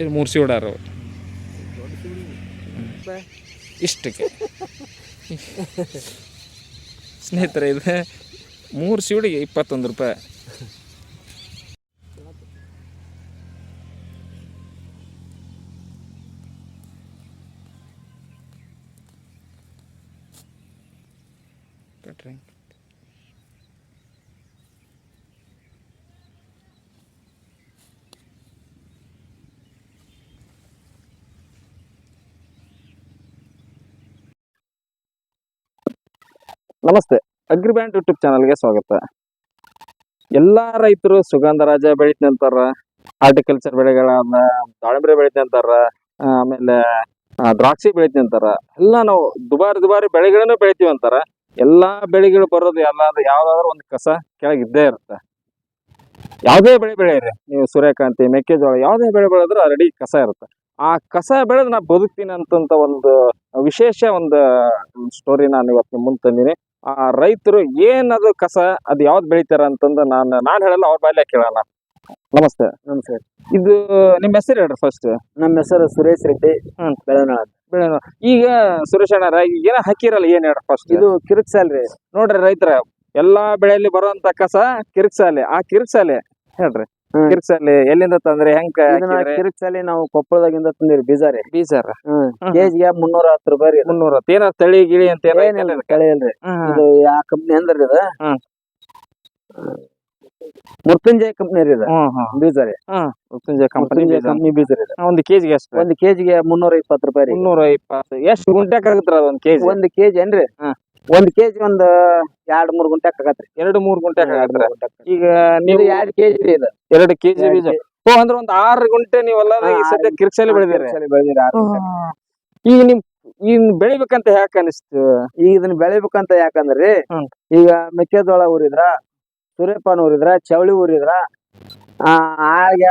ಇದು ಮೂರು ಸಿವಡಾರು ಇಷ್ಟಕ್ಕೆ. ಸ್ನೇಹಿತರೆ ಇದು ಮೂರು ಸಿವಡಿಗೆ ಇಪ್ಪತ್ತೊಂದು ರೂಪಾಯಿ. ಕಟ್ರಿ ನಮಸ್ತೆ. ಅಗ್ರಿಬ್ಯಾಂಡ್ ಯೂಟ್ಯೂಬ್ ಚಾನಲ್ಗೆ ಸ್ವಾಗತ. ಎಲ್ಲಾ ರೈತರು ಸುಗಂಧರಾಜ ಬೆಳಿತೀನಿ ಅಂತಾರ ಹಾರ್ಟಿಕಲ್ಚರ್ ಬೆಳೆಗಳನ್ನ ದಾಳಿಂಬೆ ಬೆಳಿತೀನಿ ಅಂತಾರ ಆಮೇಲೆ ದ್ರಾಕ್ಷಿ ಬೆಳಿತೀನಿ ಅಂತಾರ ಎಲ್ಲ ನಾವು ದುಬಾರಿ ದುಬಾರಿ ಬೆಳೆಗಳನ್ನು ಬೆಳಿತೀವಿ ಅಂತಾರ. ಎಲ್ಲಾ ಬೆಳೆಗಳು ಬರೋದು ಎಲ್ಲಾದ್ರೂ ಯಾವ್ದಾದ್ರು ಒಂದು ಕಸ ಕೆಳಗಿದ್ದೇ ಇರುತ್ತೆ. ಯಾವುದೇ ಬೆಳೆ ಬೆಳೆಯಿರಿ. ನೀವು ಸೂರ್ಯಕಾಂತಿ, ಮೆಕ್ಕೆಜೋಳ ಯಾವುದೇ ಬೆಳೆ ಬೆಳೆದ್ರೂ ಆಲ್ರೆಡಿ ಕಸ ಇರುತ್ತೆ. ಆ ಕಸ ಬೆಳೆದು ನಾ ಬದುಕ್ತೀನಿ ಅಂತಂತ ಒಂದು ವಿಶೇಷ ಒಂದು ಸ್ಟೋರಿ ನಾನು ಇವತ್ತು ಮುಂದೆ ತಂದೀನಿ. ಆ ರೈತರು ಏನದು ಕಸ ಅದು ಯಾವ್ದು ಬೆಳಿತಾರ ಅಂತಂದು ನಾನು ನಾನು ಹೇಳಲ್ಲ ಅವ್ರ ಬಾಯಲ್ಲೇ ಕೇಳೋಣ. ನಮಸ್ತೆ. ನಮಸ್ಕಾರ ಇದು ನಿಮ್ಮ ಹೆಸರು ಹೇಳ್ರಿ ಫಸ್ಟ್ ನಮ್ಮ ಹೆಸರು ಸುರೇಶ್ ರೆಡ್ಡಿ. ಬೆಳನಾಳ್ ಬೆಳೆ ಈಗ ಸುರೇಶ್ ಅಣ್ಣಾರ ಈಗ ಏನೋ ಹಾಕಿರಲ್ಲ ಏನ್ ಹೇಳ್ರಿ ಫಸ್ಟ್ ಇದು ಕಿರುಕ್ಸಾಲ್ರಿ ನೋಡ್ರಿ ರೈತರ ಎಲ್ಲಾ ಬೆಳೆಯಲ್ಲಿ ಬರುವಂತ ಕಸ ಕಿರ್ಕ್ಸಾಲೆ ಆ ಕಿರ್ಕ್ಸಾಲೆ ಹೇಳ್ರಿ. ಹ್ಮ್. ಕಿರ್ಕ್ಸಾಲೆ ಎಲ್ಲಿಂದ ತಂದ್ರೆ ಹೆಂಗ್ ಕಿರ್ಕ್ಸಲ್ಲಿ ಕಿರುಕ್ಸಾಲಿ ನಾವು ಕೊಪ್ಪಳದಾಗಿಂದ ತಂದಿರಿ ಬೀಜಾರ. ಹ್ಮ್. ಕೆಜಿಗೆ ಮುನ್ನೂರ ಹತ್ತು ರೂಪಾಯಿ ರೀ ಮುನ್ನೂರ ಏನಾರ ತಳಿ ಗಿಳಿ ಅಂತ ಏನೋ ಏನಿಲ್ಲ ಕಳೆ ಇಲ್ರಿ. ಇದು ಯಾ ಕಂಪ್ನಿ ಅಂದ್ರಿ ಇದು. ಮೃತ್ಯುಂಜಯ ಕಂಪ್ನಿ ರೀ ಇದು ಬೀಜ ರೀ ಮೃತ್ಯುಂಜಯ ಕಂಪನಿ ಕಂಪ್ನಿ ಬೀಜ ರೀ ಒಂದು ಕೆಜಿಗೆ ಎಷ್ಟು ಒಂದ್ ಕೆಜಿಗೆ ಮುನ್ನೂರ ಇಪ್ಪತ್ತು ರೂಪಾಯಿ ರೀ. ಮುನ್ನೂರ ಇಪ್ಪತ್ತು ಎಷ್ಟು ಗುಂಟ್ಯಾಕ್ ಆಗುತ್ತೆ ಒಂದ್ ಕೆಜಿ? ಒಂದ್ ಕೆಜಿ ಏನ್ರಿ. ಒಂದ್ ಕೆಜಿ ಒಂದ್ ಎರಡ್ ಮೂರ್ ಗುಂಟೆ ಆಗತ್ರಿ ಎರಡು ಮೂರ್ ಗುಂಟೆ ಈಗ ನೀವು ಎರಡ್ ಕೆಜಿ ರೀ ಇದು. ಎರಡು ಕೆಜಿ ಬೀಜ. ಓ ಅಂದ್ರೆ ಒಂದ್ ಆರು ಗುಂಟೆ ನೀವೆಲ್ಲ ಈ ಸದ್ಯ ಕಿರ್ಕ್ಸಲ್ಲಿ ಬೆಳೆದಿರಿ. ಈಗ ನಿಮ್ ಇನ್ ಬೆಳಿಬೇಕಂತ ಯಾಕೆ ಅನಿಸ್ತು? ಈಗ ಇದನ್ನ ಬೆಳಿಬೇಕಂತ ಯಾಕಂದ್ರಿ. ಈಗ ಮೆಕ್ಕೆಜೋಳ ಊರಿದ್ರ ಸೂರ್ಯಪಾನ ಊರಿದ್ರ ಚವಳಿ ಊರಿದ್ರ ಆ ಆಗ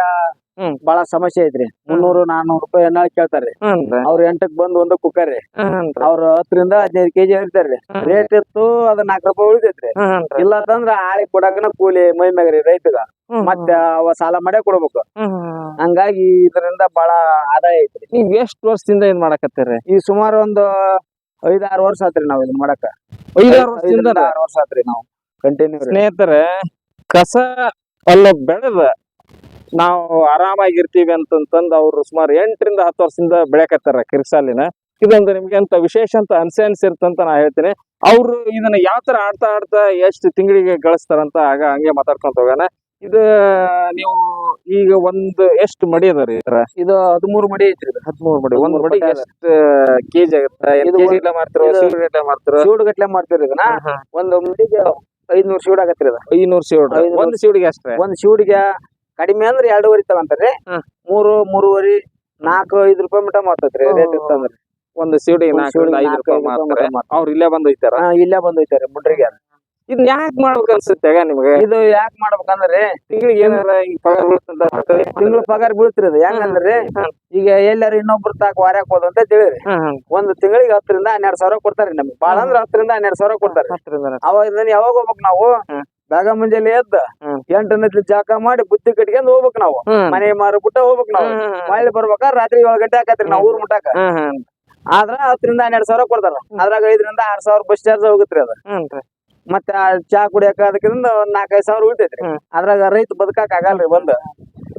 ಬಹಳ ಸಮಸ್ಯೆ ಐತ್ರಿ. ಮುನ್ನೂರು ನಾನೂರು ರೂಪಾಯಿ ಎಣ್ಣೆ ಕೇಳ್ತಾರ್ರಿ. ಅವ್ರ ಎಂಟಕ್ ಬಂದ್ ಒಂದು ಕುಕ್ಕರ್ ರೀ. ಹ್ಞೂ ಅವ್ರ ಹತ್ತರಿಂದ ಹದಿನೈದು ಕೆಜಿ ಹೇಳ್ತಾರೆ ರೇಟ್ ಇತ್ತು ಅದ್ ನಾಲ್ಕು ರೂಪಾಯಿ ಉಳಿತೈತ್ರಿ ಇಲ್ಲ ಅಂತಂದ್ರ ಆಳಿ ಕೊಡಾಕನ ಕೂಲಿ ಮೈ ಮ್ಯಾಗ ರೀ ರೈತಗ ಮತ್ತೆ ಅವ ಸಾಲ ಮಾಡೇ ಕೊಡ್ಬೇಕು. ಹಂಗಾಗಿ ಇದರಿಂದ ಬಹಳ ಆದಾಯ ಐತ್ರಿ. ನೀವ್ ಎಷ್ಟ್ ವರ್ಷದಿಂದ ಏನ್ ಮಾಡಕತ್ತೀರಿ? ಈ ಸುಮಾರು ಒಂದು ಐದಾರು ವರ್ಷ ಆತ್ರಿ ನಾವ್ ಇದ್ ಮಾಡಕ. ಐದಾರು ವರ್ಷದಿಂದ ಆರು ವರ್ಷ ಆತ್ರಿ ನಾವು. ಕಂಟಿನ್ಯೂ ಸ್ನೇಹಿತರೆ ಕಸ ಅಲ್ಲ ಬೆಳೆದ ನಾವು ಆರಾಮಾಗಿರ್ತೀವಿ ಅಂತಂತಂದು ಅವ್ರು ಸುಮಾರು ಎಂಟರಿಂದ ಹತ್ತು ವರ್ಷದಿಂದ ಬೆಳೆಕತ್ತಾರ ಕಿರ್ಸಾಲಿನ ಇದೊಂದು ನಿಮ್ಗೆ ಅಂತ ವಿಶೇಷ ಅಂತ ಅನ್ಸೆ ಅನ್ಸಿರ್ತಂತ ನಾ ಹೇಳ್ತೀನಿ. ಅವ್ರು ಇದನ್ನ ಯಾವ ತರ ಆಡ್ತಾ ಆಡ್ತಾ ಎಷ್ಟು ತಿಂಗಳಿಗೆ ಗಳಿಸ್ತಾರಂತ ಆಗ ಹಂಗೆ ಮಾತಾಡ್ಕೊಂತ ಹೋಗೋಣ ಇದು ನೀವು ಈಗ ಒಂದು ಎಷ್ಟು ಮಡಿ ಅದಾರಿ ತರ? ಇದು ಹದಿಮೂರು ಮಡಿ ಐತ್ರಿ. ಹದಿಮೂರು ಮಡಿ. ಒಂದ್ ಮಡಿ ಎಷ್ಟು ಕೆಜಿ ಆಗುತ್ತೆ? ಗಟ್ಲೆ ಮಾಡ್ತಿರೋ? ಸಿಲ್ ಗಟ್ಲೆ ಮಾಡ್ತಿರೋ? ಸೀಡ್ ಗಟ್ಲೆ ಮಾಡ್ತೀರಿ ಇದನ್ನ. ಒಂದು ಮಡಿಗೆ ಐದ್ನೂರ್ ಸೀಡ್ ಆಗತ್ರಿ ಐನೂರು ಸೀಡ್. ಒಂದ್ ಸೀಡ್ಗೆ ಅಷ್ಟೇ ಒಂದ್ ಸೀಡ್ಗೆ ಕಡಿಮೆ ಅಂದ್ರೆ ಎರಡೂವರೆ ತಗೊಂತಾರ್ರಿ ಹ್ಮ್. ಮೂರು ಮೂರುವರೆ ನಾಲ್ಕು ಐದು ರೂಪಾಯಿ ಮಟ ಮಾತಾತ್ರಿ. ಹ್ಮ್. ರೇಟ್ ಇತ್ತಂದ್ರೆ ಒಂದು ಸೀಡಿಗೆ ಒಂದ್ ನಾಲ್ಕರಿಂದ ಸೀಡಿಗೆ ಐದು ನಾಲ್ಕು ರೂಪಾಯಿ ಐದು ರೂಪಾಯಿ ಮಾಡ್ತಾರೆ ಮಾಡ್ತಾರೆ. ಅವ್ರು ಇಲ್ಲೇ ಬಂದು ಒಯ್ತಾರ? ಹಾ ಇಲ್ಲೇ ಬಂದೈತಾರೆ ಮುಡ್ರಿಗೆ ಇದನ್ನ ಯಾಕೆ ಮಾಡ್ಬೇಕು ಅನ್ಸುತ್ತೆ ನಿಮ್ಗೆ? ಇದು ಯಾಕೆ ಮಾಡ್ಬೇಕಂದ್ರೆ ತಿಂಗಳಿಗೆ ಏನಾರ ಪಗಾರ ಬೀಳ್ತದ ತಿಂಗಳು ಪಗಾರ ಬೀಳ್ತಿರಿ ಯಾಕಂದ್ರೆ ಹೆಂಗಂದ್ರೆ ಈಗ ಎಲ್ಲಾರು ಇನ್ನೊಬ್ರು ತಾಕ ವಾರ್ಯಾಕ್ ಹೋದ ಅಂತ ತಿಳಿರಿ. ಒಂದ್ ತಿಂಗಳಿಗೆ ಹತ್ತರಿಂದ ಹನ್ನೆರಡು ಸಾವಿರ ಕೊಡ್ತಾರೆ ನಮ್ಗೆ. ಬಾಳ ಅಂದ್ರೆ ಹತ್ತರಿಂದ ಹನ್ನೆರಡ್ ಸಾವಿರ ಕೊಡ್ತಾರೆ. ಅವಾಗ ಇದನ್ನ ಯಾವಾಗ ಹೋಗ್ಬೇಕು ನಾವು? ಹ್ಮ್. ಬೇಗ ಮುಂಜಾನೆ ಎದ್ದ ಎಂಟು ಎಂಟು ಜಾಕ ಮಾಡಿ ಬುತ್ತಿ ಕಟ್ಕೊಂಡ್ ಹೋಗ್ಬೇಕು ನಾವು. ಮನೆ ಮಾರ್ಬಿಟ್ಟ ಹೋಗ್ಬೇಕು ನಾವು. ಮಳೆ ಬರ್ಬೇಕ ರಾತ್ರಿ ಏಳು ಗಂಟೆ ಹಾಕತ್ರಿ ನಾವು ಊರ್ ಮುಟ್ಟಾಕ. ಆದ್ರ ಹತ್ತರಿಂದ ಹನ್ನೆರಡು ಸಾವಿರ ಕೊಡ್ತಾರ. ಅದ್ರಾಗ ಐದರಿಂದ ಆರ್ ಸಾವಿರ ಬಸ್ ಚಾರ್ಜ್ ಹೋಗುತ್ತೆ ಅದ. ಮತ್ತೆ ಆ ಚಾ ಕುಡಿಯಾಕ ಅದಕ್ಕಿಂತ ಒಂದ್ ನಾಲ್ಕೈದು ಸಾವಿರ ಉಳಿತೈತ್ರಿ. ಅದ್ರಾಗ ರೈತ ಬದುಕಾಕ ಆಗಲ್ರಿ ಬಂದ್.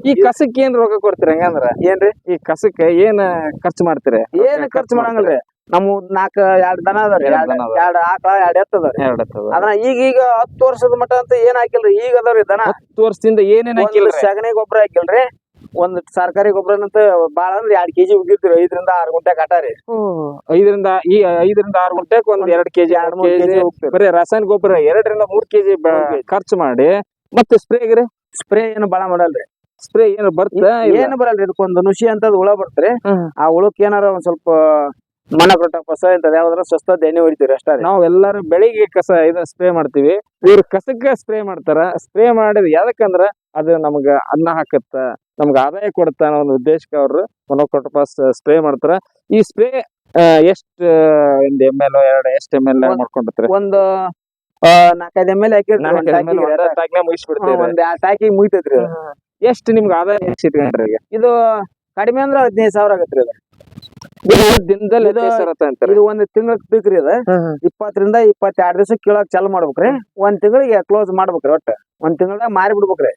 ಈ ಕಸಕ್ಕೆ ಏನ್ ರೋಗ ಕೊಡ್ತೀರಿ ಹಂಗಂದ್ರ? ಏನ್ರಿ? ಈ ಕಸಕ್ಕೆ ಏನ್ ಖರ್ಚು ಮಾಡ್ತೀರಿ? ಏನ್ ಖರ್ಚು ಮಾಡಂಗಿಲ್ರಿ. ನಮ್ಮ ನಾಲ್ಕ ಎರಡ್ ದನ ಅದಾರಿ ಎರಡ್ ಎರಡ್ ದನ ಅದಾವ. ಎರಡ್ ಆಕಳ ಎರಡ್ ಎತ್ತ ಅದ್ರ ಎರಡು ಅದನ್ನ ಈಗ ಈಗ ಹತ್ತು ವರ್ಷದ ಮಟ್ಟ ಅಂತ ಏನ್ ಹಾಕಿಲ್ರಿ? ಈಗ ಅದಾವ್ರಿ ದನ. ಹತ್ತು ವರ್ಷದಿಂದ ಏನೇನ್ ಒಂದ್ ಹಾಕಿಲ್ಲ ಸಗಣಿ ಗೊಬ್ಬರ ಹಾಕಿಲ್ರಿ. ಒಂದ್ ಸರ್ಕಾರಿ ಗೊಬ್ಬರ ಅಂತ ಬಾಳ ಅಂದ್ರೆ ಎರಡ್ ಕೆಜಿ ಉಗಿರ್ತೀವಿ ಐದರಿಂದ ಆರ್ ಗುಂಟೆ ಕಟಾರಿ ಐದರಿಂದ ಈ ಐದರಿಂದ ಆರ್ ಗುಂಟೆಕ್ ಒಂದ್ ಎರಡ್ ಕೆಜಿ ಎರಡ್ ಮೂರ್ ಕೆಜಿ ಹೋಗ್ತೇವೆ ಬರೀ ರಾಸಾಯನಿಕ ಗೊಬ್ಬರ ಎರಡರಿಂದ ಮೂರ್ ಕೆಜಿ ಮೂರ್ kg. ಖರ್ಚು ಮಾಡಿ ಮತ್ತೆ ಸ್ಪ್ರೇಗ್ರಿ ಸ್ಪ್ರೇ ಏನು ಬಾಳ ಮಾಡಲ್ರಿ. ಸ್ಪ್ರೇ ಏನು ಬರ್ತ ಏನು ಬರಲ್ರಿ ಇದಕ್ಕೊಂದು ನುಸಿ ಅಂತ ಹುಳ ಬರ್ತ್ರಿ. ಆ ಹುಳಕ್ ಏನಾರ ಒಂದ್ ಸ್ವಲ್ಪ ಮನಕೊಟ್ಟ ಕಸ ಇಂತದ್ ಯಾವ್ದಾರ ಸ್ವಸ್ಥ ಎಣ್ಣೆ ಹೊಡಿತೀವಿ ಅಷ್ಟೇ. ನಾವೆಲ್ಲರೂ ನಾವು ಎಲ್ಲಾರು ಬೆಳಿಗ್ಗೆ ಕಸ ಇದನ್ನ ಸ್ಪ್ರೇ ಮಾಡ್ತೀವಿ. ಇವ್ರು ಕಸಕ್ಕ ಸ್ಪ್ರೇ ಮಾಡ್ತಾರ. ಸ್ಪ್ರೇ ಮಾಡಿದ್ ಯಾಕಂದ್ರ ಅದು ನಮಗ ಅನ್ನ ಹಾಕತ್ತ ನಮ್ಗ ಆದಾಯ ಕೊಡುತ್ತ ಅನ್ನೋ ಒಂದು ಉದ್ದೇಶಕ್ಕೆ ಅವ್ರು ಮೊನೊಕೊಟಪಾಸ್ ಸ್ಪ್ರೇ ಮಾಡ್ತಾರ. ಈ ಸ್ಪ್ರೇ ಎಷ್ಟ್ ಒಂದ್ ಎಂ ಎಲ್ ಎರಡ್ ಎಷ್ಟ್ ಎಂ ಎಲ್ ಮಾಡ್ಕೊಂಡಿರ್ತೀರಿ? ಒಂದು ನಾಲ್ಕೈದು ಎಂ ಎಲ್ ಹಾಕಿ ಮುಗಿಸ್ಬಿಡ್ತೀವಿ ಒಂದ್ ಮುಗಿತೈತ್ರಿ. ಎಷ್ಟ್ ನಿಮ್ಗೆ ಆದಾಯ ಇಟ್ಕೊಂಡ್ರಿ ಇದು ಕಡಿಮೆ ಅಂದ್ರೆ ಹದಿನೈದು ಸಾವಿರ ಆಗತ್ರಿ ದಿನದಲ್ಲಿ ಇದು- ಅಂತಾರೆ. ಇದು ಒಂದ್ ತಿಂಗಳ ಬೇಕ್ರಿ ಅದ ಇಪ್ಪತ್ತರಿಂದ ಇಪ್ಪತ್ತೆರಡು ದಿವಸ ಕೀಳಕ್ ಚಾಲು ಮಾಡ್ಬೇಕ್ರಿ. ಒಂದ್ ತಿಂಗಳಿಗೆ ಕ್ಲೋಸ್ ಮಾಡ್ಬೇಕ್ರಿ ಒಟ್ಟ. ಒಂದ್ ತಿಂಗಳ ಮಾರಿ ಬಿಡ್ಬೇಕ್ರಿ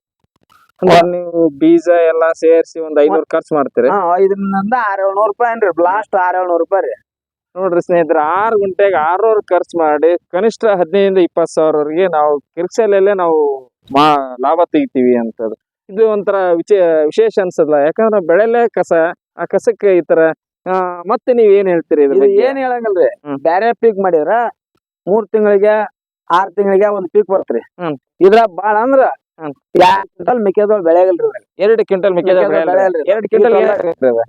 ಅಂದ್ರೆ ನೀವು ಬೀಜ ಎಲ್ಲಾ ಸೇರಿಸಿ ಒಂದ್ ಐನೂರು ಖರ್ಚು ಮಾಡ್ತೀರಿ? ಹಾ ಐದರಿಂದ ಆರ್ ಏಳ್ನೂರು ರೂಪಾಯಿ ಏನ್ರಿ? ಲಾಸ್ಟ್ ಆರ್ ಏಳ್ನೂರು ರೂಪಾಯಿ ರೀ. ನೋಡ್ರಿ ಸ್ನೇಹಿತರೆ ಆರು ಗಂಟೆಗೆ ಆರ್ನೂರು ಖರ್ಚು ಮಾಡಿ ಕನಿಷ್ಠ ಹದಿನೈದಿಂದ ಇಪ್ಪತ್ತು ಸಾವಿರವರೆಗೆ ನಾವು ಕಿರ್ಕ್ಸಲಲ್ಲೇ ನಾವು ಮಾ ಲಾಭ ತೆಗಿತೀವಿ ಅಂತದ್ದು ಇದು ಒಂಥರ ವಿಚೇ ವಿಶೇಷ ಅನ್ಸಲ್ಲ. ಯಾಕಂದ್ರೆ ಬೆಳೆಲೆ ಕಸ ಆ ಕಸಕ್ಕೆ ಈ ತರ ಮತ್ತೆ ನೀವ್ ಏನ್ ಹೇಳ್ತೀರಿ ಇದ್ರ ಇದು ಬಗ್ಗೆ? ಏನ್ ಹೇಳಂಗಲ್ರಿ ಹ್ಮ್. ಬ್ಯಾರೆ ಪೀಕ್ ಮಾಡಿದ್ರ ಮೂರ್ ತಿಂಗಳಿಗೆ ಆರ್ ತಿಂಗಳಿಗೆ ಒಂದ್ ಪೀಕ್ ಬರ್ತ್ರಿ ಹ್ಮ್. ಇದ್ರ ಬಾಳ ಅಂದ್ರ ಹ್ಮ್. ಎರಡ್ ಕ್ವಿಂಟಲ್ ಮೆಕ್ಕೆಜೋಳ ಬೆಳೆಯಲ್ರಿ ಇದ್ರಾಗ. ಎರಡು ಕ್ವಿಂಟಲ್ ಮೆಕ್ಕೆಜೋಳ ಮೆಕ್ಕೆಜೋಳ ಬೆಳೆ ಬೆಳೆಯಲ್ರಿ. ಎರಡು ಕ್ವಿಂಟಲ್?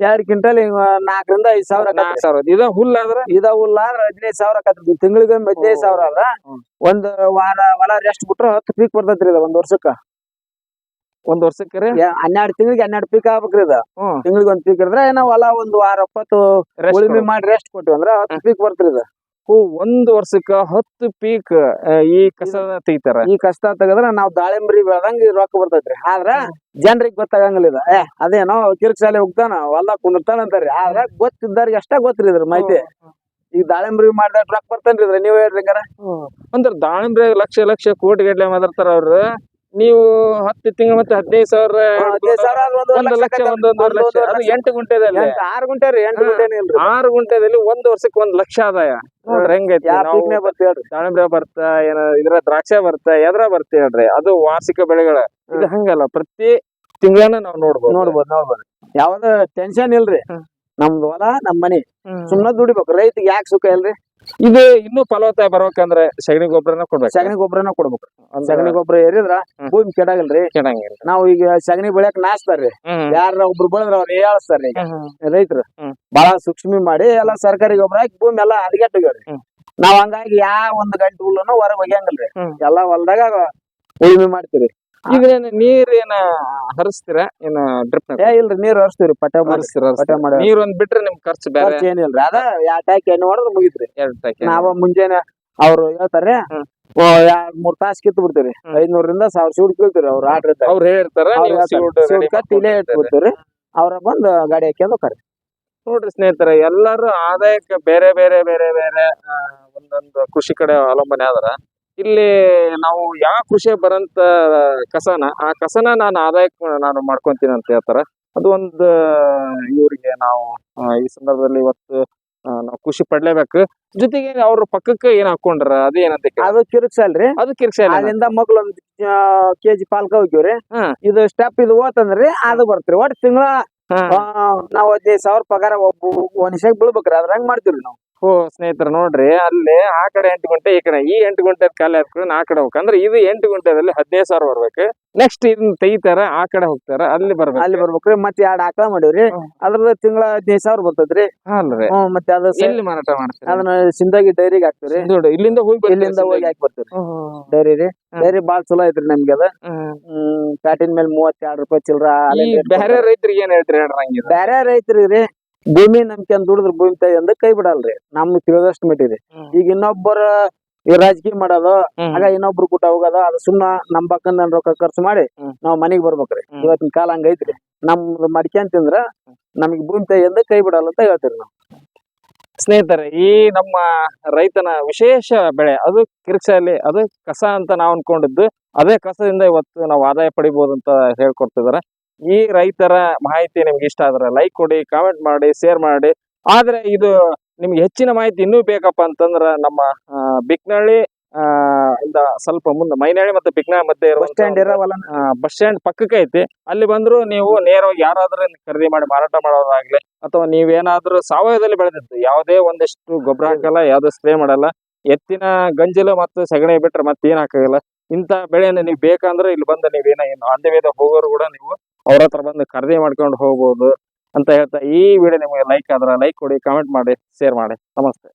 ಎರಡ್ ಕ್ವಿಂಟಲ್ ಹಿಂಗ ನಾಲ್ಕರಿಂದ ಐದ್ ಸಾವಿರ ನಾಲ್ಕು ಸಾವಿರ ಇದು ಆದ್ರ ಇದ ಹುಲ್ಲ ಅಂದ್ರ ಹದಿನೈದು ಸಾವಿರ ಆಕತ್ರಿ ತಿಂಗಳಿಗೆ ಹದಿನೈದು ಸಾವಿರ ಆದ್ರ ಹ್ಮ್. ಒಂದ್ ವಾರ ಹೊಲ ರೆಸ್ಟ್ ಬಿಟ್ರ ಹತ್ತು ಪೀಕ್ ಬರ್ತೈತ್ರಿ ಇದ ಒಂದ್ ವರ್ಷಕ್ಕ ಒಂದ್ ವರ್ಷಕ್ಕೆ ರೀ ಹನ್ನೆರಡ್ ತಿಂಗಳಿಗೆ ಹನ್ನೆರಡು ಪೀಕ್ ಆಗ್ಬೇಕ್ರಿ ಇದು. ಹ್ಮ್. ತಿಂಗಳಿಗೆ ಒಂದ್ ಪೀಕ್ ಇದ್ರೆ ಏನೋ ಹೊಲ ಒಂದ್ ವಾರ Rest ಉಳುಮೆ ಕೊಡು. ಮಾಡಿ ರೆಸ್ಟ್ ಕೊಟ್ಟಿವಿ ಅಂದ್ರೆ ಹತ್ತು ಪೀಕ್ ಬರ್ತ್ರಿ ಇದು. ಹೂ, ಒಂದು ವರ್ಷಕ್ಕ ಹತ್ತು ಪೀಕ್ ಈ ಕಸ ತೆಗಿತಾರ? ಈ ಕಷ್ಟ ತೆಗದ್ರ ನಾವ್ ದಾಳಿಂಬ್ರಿ ಬೆಳ್ದಂಗ ಈ ರೊಕ್ಕ ಬರ್ತೈತ್ರಿ. ಆದ್ರ ಜನರಿಗೆ ಗೊತ್ತಾಗಂಗಿಲ್ಲ ಇದು. ಏ ಅದೇನೋ ಕಿರ್ಕ್ ಶಾಲೆ ಹೋಗ್ತಾನ ಹೊಲ ಕುಂದಿರ್ತಾನ ಅಂತಾರ್ರಿ. ಆದ್ರ ಗೊತ್ತಿದ್ದವ್ರಿಗೆ ಅಷ್ಟ ಗೊತ್ತ್ರಿ ಇದ್ರ ಮಾಹಿತಿ. ಈಗ ದಾಳಿಂಬ್ರಿ ಮಾಡ್ದ ರೊಕ್ಕ ಬರ್ತೇನ್ರಿ ಇದ್ರ ನೀವ್ ಹೇಳ್ರಿ ಹಂಗಾರ ಅಂದ್ರ ದಾಳಿಂಬ್ರೆ ಲಕ್ಷ ಲಕ್ಷ ಕೋಟಿ ಗಟ್ಲೆ ಮಾತಾಡ್ತಾರ ಅವ್ರು. ನೀವು ಹತ್ತು ತಿಂಗಳ ಮತ್ತೆ ಹದಿನೈದು ಸಾವಿರ ಹದಿನೈದು ಸಾವಿರ ಆದ್ರ ಒಂದ್ ಒಂದು ಲಕ್ಷ. ಒಂದೊಂದು ಲಕ್ಷ. ಅದು. ಎಂಟು ಗುಂಟೆದಲ್ಲಿ. ಎಂಟ್- ಆರು ಗುಂಟೆ ರೀ ಎಂಟು ಹಾ. ಗುಂಟೆನೇ ಇಲ್ರಿ. ಆರು ಗುಂಟೆದಲ್ಲಿ ಒಂದು ವರ್ಷಕ್ಕೆ ಒಂದ್ ಲಕ್ಷ ಆದಾಯ. ನೋಡ್ರಿ ಹೆಂಗೈತಿ ಯಾವ ನಾವು ಪೀಕ್ನೇ ಬರ್ತ ಹೇಳ್ರಿ. ದಾಳಿಂಬ್ರೆ ಬರ್ತ ಏನ ಇದ್ರ ದ್ರಾಕ್ಷೆ ಬರ್ತ ಎದ್ರ ಬರ್ತ ಹೇಳ್ರಿ. ಅದು ವಾರ್ಷಿಕ ಬೆಳೆಗಳ. ಇದು ಹಂಗಲ್ಲ ಪ್ರತಿ ತಿಂಗಳನ್ನ ನಾವು ನೋಡ್ಬೋದು. ನೋಡ್ಬೋದು ನೋಡ್ಬೋದು. ಯಾವ್ದ ಟೆನ್ಷನ್ ಇಲ್ರಿ. ಹ್ಮ್. ನಮ್ದು ಹೊಲ ನಮ್ ಮನಿ. ಸುಮ್ನ ದುಡಿಬೇಕು. ರೈತಗೆ ಯಾಕೆ ಸುಖ ಇಲ್ರಿ? ಇದು ಇನ್ನು ಫಲವತ್ತಾಗಿ ಬರ್ಬೇಕಂದ್ರೆ ಸಗಣಿ ಗೊಬ್ಬರನ ಕೊಡ್ಬೇಕು. ಸಗಣಿ ಗೊಬ್ಬರನ ಕೊಡ್ಬೇಕು. ಸಗಣಿ ಗೊಬ್ಬರ ಏರಿದ್ರ. ಭೂಮಿ ಕೆಡಾಗಲ್ರಿ. ಕೆಡಂಗಿಲ್ಲ ನಾವು ಈಗ ಸಗಣಿ ಬೆಳ್ಯಾಕ ನಾಚ್ತಾರ್ರಿ. ಯಾರ ಒಬ್ರು ಬೆಳೆದ್ರ ಅವ್ರ ಹೇಳ್ತಾರ್ರಿ ರೈತರು. ಬಹಳ ಸೂಕ್ಷ್ಮಿ ಮಾಡಿ ಎಲ್ಲಾ ಸರ್ಕಾರಿ ಗೊಬ್ಬರ ಹಾಕಿ ಭೂಮಿ ಎಲ್ಲಾ ಹದಗೆಟ್ಟೋಗ್ಯಾವ್ರಿ ಹ್ಮ್. ನಾವ್ ಹಂಗಾಗಿ ಯಾವ ಒಂದ್ ಗಂಟೆ ಹುಲ್ಲನ್ನು ಹೊರಗೆ ಒಗ್ಯಂಗಿಲ್ರಿ ಎಲ್ಲಾ ಹೊಲ್ದಾಗ ಉಳುಮೆ ಮಾಡ್ತೀರಿ ಇದೇನ ನೀರ್ ಏನ ಹರಿಸ್ತೀರಾ? ಏನ ಡ್ರಿಪ್ ಏ ಇಲ್ರಿ ನೀರ್ ಹರಿಸ್ತೀವ್ರಿ ಪಟ ಹರಿಸ್ತೀರ ಪಟ ಮಾಡಿ. ನೀರ್ ಒಂದ್ ಬಿಟ್ರೆ ನಿಮ್ ಖರ್ಚು ಬೇರೆ. ಖರ್ಚ್ ಏನಿಲ್ರಿ ಅದ ಯಾ ಟ್ಯಾಕ್ ಎಣ್ಣೆ ಹೊಡೆದ್ ಮುಗಿತ್ರಿ. ಎರಡ್ ನಾವ ಮುಂಜಾನೆ ಅವ್ರು ಹೇಳ್ತಾರೆ ಎರಡ್ ಮೂರ್ ತಾಸ್ ಕಿತ್ತು ಬಿಡ್ತೀರಿ. ಹ್ಮ್. ಐದ್ನೂರಿಂದ ಸಾವಿರ ಸೂಟ್ ಕೀಳ್ತೀರಿ ಅವ್ರ ಆರ್ಡರ್ ಇದ್ದಾಗ. ಅವ್ರು ನೀವು ಹೇಳ್ತಾರೆ, ready ಕತ್ತಿ ಇಲ್ಲೇ ಮಾಡ್ಕೊಂಡು ಅವ್ರ ಬಂದ್ ಗಾಡಿ ಹಾಕ್ಯಂಡ್ ಕರೆ ನೋಡ್ರಿ ಸ್ನೇಹಿತರೆ ಎಲ್ಲಾರು ಆದಾಯಕ್ಕೆ ಬೇರೆ ಬೇರೆ ಬೇರೆ ಬೇರೆ ಆ, ಒಂದೊಂದು ಕೃಷಿ ಕಡೆ ಅವಲಂಬನೆ ಆದ್ರ ಇಲ್ಲಿ ನಾವು ಯಾವ ಕೃಷಿ ಬರಂತ ಕಸನ ಆ ಕಸನ ನಾನು ಆದಾಯ ನಾನು ಮಾಡ್ಕೊಂತೀನಿ ಅಂತ ಹೇಳ್ತಾರ. ಅದು ಒಂದು ಇವರಿಗೆ ನಾವು ಈ ಸಂದರ್ಭದಲ್ಲಿ ಇವತ್ತು ನಾವು ಖುಷಿ ಪಡ್ಲೇಬೇಕು. ಜೊತೆಗೆ ಅವ್ರ ಪಕ್ಕಕ್ಕೆ ಏನ್ ಹಾಕೊಂಡ್ರ ಅದು ಏನಂತ ಅದು ಕಿರ್ಕ್ಸಲ್ರಿ ಅದು ಕಿರ್ಕ್ಸ ಅಲ್ಲಿಂದ ಮಕ್ಳು ಒಂದ್ ಕೆಜಿ ಪಾಲ್ಕ ಹೋಗ್ಯವ್ರಿ. ಇದು ಸ್ಟೆಪ್ ಇದು ಹೋತಂದ್ರಿ ಅದು ಬರ್ತೀರಿ. ಒಟ್ ತಿಂಗಳ ನಾವ್ ಹದಿನೈದು ಸಾವಿರ ಪಗಾರ ಒಬ್ಬ ಮನುಷ್ಯಾಗ ಬೀಳ್ಬೇಕ್ರಿ. ಅದ್ರಂಗ್ ಮಾಡ್ತೀವ್ರಿ ನಾವು. ಓ ಸ್ನೇಹಿತರೆ ನೋಡ್ರಿ ಅಲ್ಲಿ ಆ ಕಡೆ ಎಂಟು ಗಂಟೆ ಈ ಕಡೆ ಈ ಎಂಟು ಗಂಟೆ ಖಾಲಿ ಹಾಕೊಂಡು ಆ ಕಡೆ ಹೋಗ್ಬೇಕಂದ್ರೆ ಇದು ಎಂಟು ಗಂಟೆದಲ್ಲಿ ಹದಿನೈದು ಸಾವಿರ ಬರ್ಬೇಕು. ನೆಕ್ಸ್ಟ್ ಇದನ್ನ ತೆಗಿತಾರ ಆ ಕಡೆ ಹೋಗ್ತಾರ ಅಲ್ಲಿ ಬರ್ಬೇಕು. ಅಲ್ಲಿ ಬರ್ಬೇಕ್ರಿ ಮತ್ತೆ ಎರಡ್ ಆಕಳ ಮಾಡಿವ್ರಿ. ಅದ್ರದ್ದು ತಿಂಗಳ ಹದಿನೈದು ಸಾವಿರ ಬರ್ತದ್ರಿ. ಅಲ್ರಿ. ಮತ್ತೆ ಅದ ಎಲ್ಲಿ ಮಾರಾಟ ಮಾಡ್ತೀರಿ? ಅದನ್ನ ಸಿಂಧಾಗಿ ಡೈರಿಗೆ ಹಾಕ್ತೀರಿ ನೋಡು ಇಲ್ಲಿಂದ ಹೋಗಿ ಇಲ್ಲಿಂದ ಹೋಗಿ. ಹಾಕಿ ಹ್ಮ್, ಡೈರಿ ರೀ. ಡೈರಿ ಬಾಳ ಚಲೋ ಐತ್ರಿ ನಮ್ಗೆ ಅದ ಹ್ಮ್. ಪ್ಯಾಟಿನ ಮೇಲೆ ಮೂವತ್ತೆರಡು ರೂಪಾಯಿ ಚಿಲ್ರ ಈ ಬೇರೆ ರೈತರಿಗೆ ಏನ್ ಹೇಳ್ತೀರಿ ಬೇರೆ ರೈತರಿಗೆ ರೈತರಿಗೆ ಭೂಮಿ ನಂಬಿಕೆ ದುಡಿದ್ರ ಭೂಮಿ ತಾಯಿ ಅಂದ ಕೈ ಬಿಡಲ್ರಿ. ನಮ್ಗ್ ತಿಳಿದಷ್ಟು ಮಟ್ಟಿರಿ. ಈಗ ಇನ್ನೊಬ್ಬರ ರಾಜಕೀಯ ಮಾಡೋದು ಆಗ ಇನ್ನೊಬ್ರು ಕೂಟ ಹೋಗೋದು ಅದು ಸುಮ್ನ ನಮ್ ಪಕ್ಕದ ರೊಕ್ಕ ಖರ್ಚು ಮಾಡಿ. ನಾವ್ ಮನಿಗ್ ಬರ್ಬೇಕ್ರಿ. ಇವತ್ತಿನ ಕಾಲ ಹಂಗೈತ್ರಿ ನಮ್ದು ಮಡಿಕ್ಯಾನ್ ತಿಂದ್ರ ನಮಗ್ ಭೂಮಿ ತಾಯಿ ಅಂದ ಕೈ ಬಿಡಲ್ಲ ಅಂತ ಹೇಳ್ತೀರಿ ನಾವು. ಸ್ನೇಹಿತರೆ ಈ ನಮ್ಮ ರೈತನ ವಿಶೇಷ ಬೆಳೆ ಅದು ಕಿರ್ಕ್ಸಲ್ಲಿ ಅದು ಕಸ ಅಂತ ನಾವು ಅನ್ಕೊಂಡಿದ್ದು ಅದೇ ಕಸದಿಂದ ಇವತ್ತು ನಾವು ಆದಾಯ ಪಡಿಬಹುದು ಅಂತ ಹೇಳ್ಕೊಡ್ತಿದಾರೆ. ಈ ರೈತರ ಮಾಹಿತಿ ನಿಮ್ಗೆ ಇಷ್ಟ ಆದ್ರೆ ಲೈಕ್ ಕೊಡಿ ಕಾಮೆಂಟ್ ಮಾಡಿ ಶೇರ್ ಮಾಡಿ. ಆದ್ರೆ ಇದು ನಿಮ್ಗೆ ಹೆಚ್ಚಿನ ಮಾಹಿತಿ ಇನ್ನೂ ಬೇಕಪ್ಪ ಅಂತಂದ್ರ ನಮ್ಮ ಬಿಕ್ನಳ್ಳಿ ಆ, ಇಂದ ಸ್ವಲ್ಪ ಮುಂದೆ ಮೈನಳ್ಳಿ ಮತ್ತೆ ಬಿಕ್ನಳ್ಳಿ ಮಧ್ಯೆ ಬಸ್ ಸ್ಟ್ಯಾಂಡ್ ಇರವಲ್ಲ ಬಸ್ ಸ್ಟ್ಯಾಂಡ್ ಪಕ್ಕಕ್ಕೆ ಐತಿ. ಅಲ್ಲಿ ಬಂದ್ರು ನೀವು ನೇರವಾಗಿ ಯಾರಾದ್ರೂ ಖರೀದಿ ಮಾಡಿ ಮಾರಾಟ ಮಾಡೋದಾಗ್ಲಿ ಅಥವಾ ನೀವೇನಾದ್ರೂ ಸಾವಯವದಲ್ಲಿ ಬೆಳೆದಿದ್ದು ಯಾವುದೇ ಒಂದಿಷ್ಟು ಗೊಬ್ಬರ ಹಾಕಲ್ಲ ಯಾವ್ದು ಸ್ಪ್ರೇ ಮಾಡಲ್ಲ ಎತ್ತಿನ ಗಂಜಲು ಮತ್ತು ಸಗಣಿ ಬಿಟ್ರೆ ಮತ್ತೆ ಏನ್ ಹಾಕಲ್ಲ. ಇಂತ ಬೆಳೆಯನ್ನು ನೀವು ಬೇಕಂದ್ರೆ ಇಲ್ಲಿ ಬಂದು ನೀವೇನ ಏನು ಅಂದವೇದ ಹೋಗೋರು ಕೂಡ ನೀವು ಅವ್ರ ಹತ್ರ ಬಂದು ಖರೀದಿ ಮಾಡ್ಕೊಂಡು ಹೋಗ್ಬೋದು ಅಂತ ಹೇಳ್ತಾ ಈ ವಿಡಿಯೋ ನಿಮಗೆ ಲೈಕ್ ಆದ್ರೆ ಲೈಕ್ ಕೊಡಿ ಕಾಮೆಂಟ್ ಮಾಡಿ ಶೇರ್ ಮಾಡಿ. ನಮಸ್ತೆ.